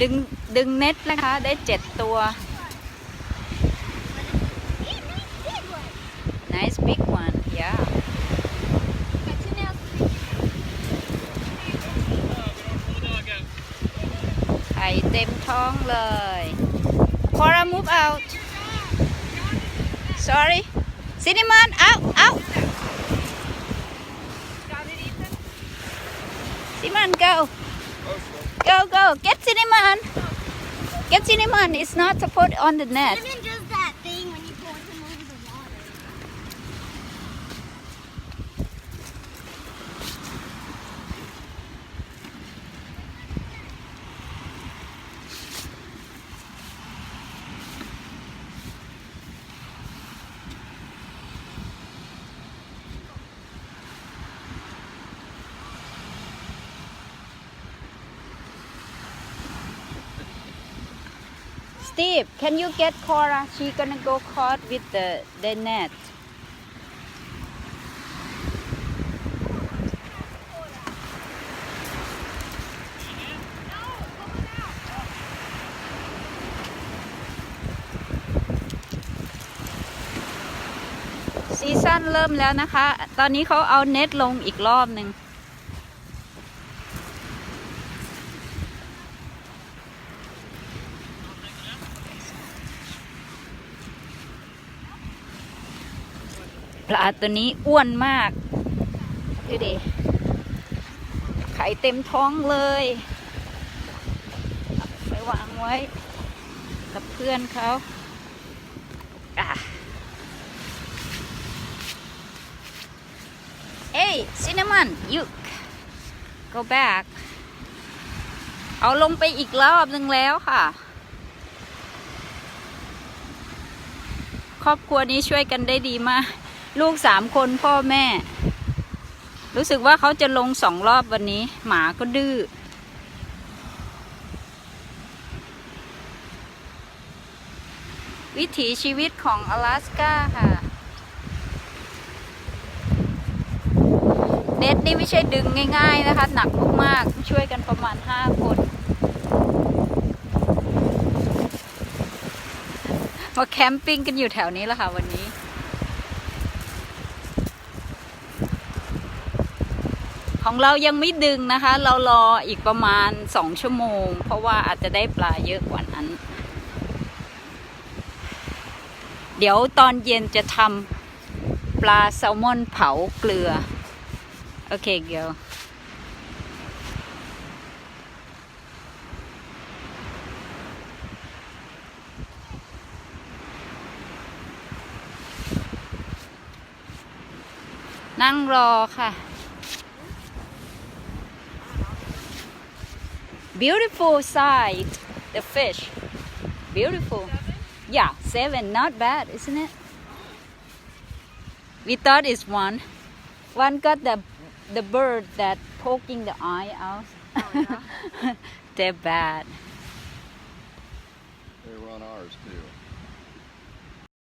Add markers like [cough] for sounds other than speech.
ดึงดึงเน็ตนะคะ ได้เจ็ดตัว nice big one yeah Got two nails. ไข่เต็มท้องเลย Cora move out sorry cinnamon out out cinnamon go Go go. Get cinnamon. Get cinnamon. It's not to put on the net Steve can you get Cora she gonna go caught with the the net ซีซั่นเริ่มแล้วนะคะ ตอนนี้เขาเอาเน็ตลงอีกรอบหนึ่ง ปลาตัวนี้อ้วนมากดูดิไข่เต็มท้องเลยไปวางไว้ กับเพื่อนเขาเอ้ยซินนามอน you go back เอาลงไปอีกรอบหนึ่งแล้วค่ะ ครอบครัวนี้ช่วยกันได้ดีมาก ลูกสามคนพ่อแม่ รู้สึกว่าเขาจะลงสองรอบวันนี้ หมาก็ดื้อวิถีชีวิตของ阿拉สกาค่ะ เน็ตนี่ไม่ใช่ดึงง่าย ๆ นะคะ หนักมากๆช่วยกันประมาณห้าคน มาแคมปิ้งกันอยู่แถวนี้แล้วค่ะวันนี้ ของเรายังไม่ดึงนะคะ เรารออีกประมาณสองชั่วโมง เพราะว่าอาจจะได้ปลาเยอะกว่านั้น เดี๋ยวตอนเย็นจะทำปลาแซลมอนเผาเกลือ โอเคเกียวนั่งรอค่ะ beautiful sight. The fish. Beautiful. Yeah seven. Not bad isn't it? We thought it's one. One got the the bird that poking the eye out. Oh, [laughs] They're bad. They were on ours too.